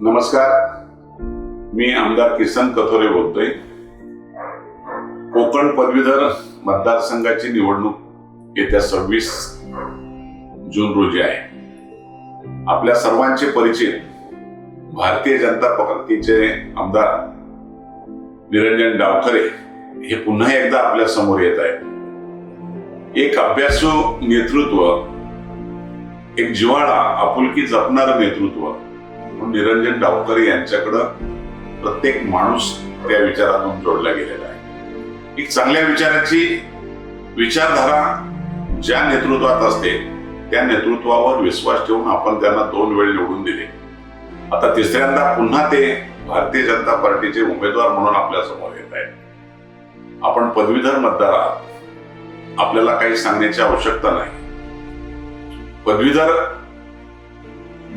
नमस्कार. मी आमदार किसन कथोरे बोलतोय. कोकण पदवीधर मतदारसंघाची निवडणूक येत्या सव्वीस जून रोजी आहे. आपल्या सर्वांचे परिचित भारतीय जनता पार्टीचे आमदार निरंजन डावखरे हे पुन्हा एकदा आपल्यासमोर येत आहेत. एक अभ्यासू नेतृत्व एक जिव्हाळा आपुलकी जपणारं नेतृत्व निरंजन डावकर यांच्याकडं प्रत्येक माणूस त्या विचारातून जोडला गेलेला आहे. एक चांगल्या विचाराची विचारधारा ज्या नेतृत्वात असते त्या नेतृत्वावर विश्वास ठेवून आपण त्यांना दोन वेळ निवडून दिले. आता तिसऱ्यांदा पुन्हा ते भारतीय जनता पार्टीचे उमेदवार म्हणून आपल्यासमोर येत आहेत. आपण पदवीधर मतदार आहात आपल्याला काही सांगण्याची आवश्यकता नाही. पदवीधर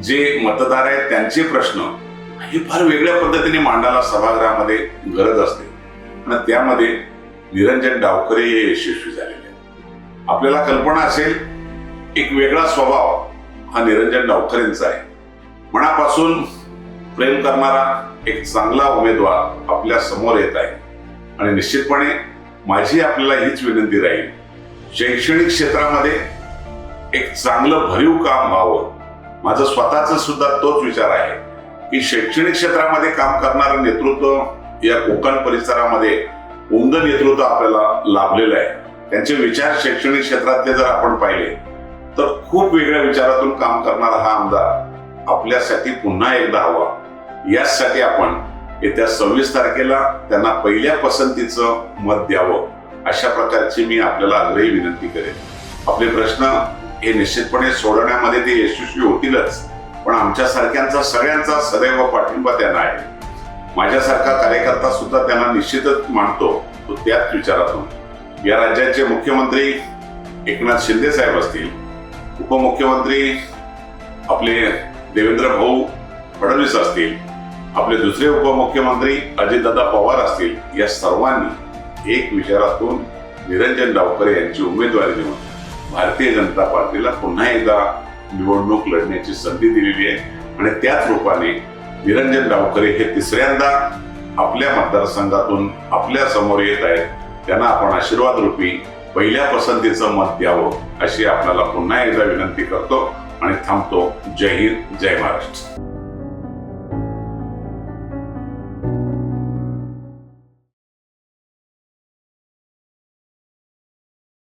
जे मतदार आहेत त्यांचे प्रश्न हे फार वेगळ्या पद्धतीने मांडायला सभागृहामध्ये गरज असते. आणि त्यामध्ये निरंजन डावकरे हे यशस्वी झालेले आहेत. आपल्याला कल्पना असेल एक वेगळा स्वभाव हा निरंजन डावकरेंचा आहे. मनापासून प्रेम करणारा एक चांगला उमेदवार आपल्यासमोर येत आहे. आणि निश्चितपणे माझी आपल्याला हीच विनंती राहील शैक्षणिक क्षेत्रामध्ये एक चांगलं भरीव काम व्हावं. माझं स्वतःच सुद्धा तोच विचार आहे की शैक्षणिक क्षेत्रामध्ये काम करणारं नेतृत्व या कोकण परिसरामध्ये उमद नेतृत्व आपल्याला लाभलेलं आहे. त्यांचे विचार शैक्षणिक क्षेत्रातले जर आपण पाहिले तर खूप वेगळ्या विचारातून काम करणारा हा आमदार आपल्यासाठी पुन्हा एकदा हवा. याचसाठी आपण येत्या सव्वीस तारखेला त्यांना पहिल्या पसंतीचं मत द्यावं अशा प्रकारची मी आपल्याला आग्रही विनंती करेन. आपले प्रश्न हे निश्चितपणे सोडवण्यामध्ये ते यशस्वी होतीलच. पण आमच्या सारख्यांचा सगळ्यांचा सदैव पाठिंबा त्यांना आहे. माझ्यासारखा कार्यकर्ता सुद्धा त्यांना निश्चितच मानतो तो त्याच विचारातून. या राज्याचे मुख्यमंत्री एकनाथ शिंदे साहेब असतील उपमुख्यमंत्री आपले देवेंद्र भाऊ फडणवीस असतील आपले दुसरे उपमुख्यमंत्री अजितदादा पवार असतील या सर्वांनी एक विचारातून निरंजन डावकर यांची उमेदवारी देऊन भारतीय जनता पार्टीला पुन्हा एकदा निवडणूक लढण्याची संधी दिलेली आहे. आणि त्याच रूपाने निरंजन डावकरे हे तिसऱ्यांदा आपल्या मतदारसंघातून आपल्यासमोर येत आहेत. त्यांना आपण आशीर्वाद रूपी पहिल्या पसंतीचं मत द्यावं अशी आपल्याला पुन्हा एकदा विनंती करतो. आणि थांबतो. जय हिंद जय महाराष्ट्र.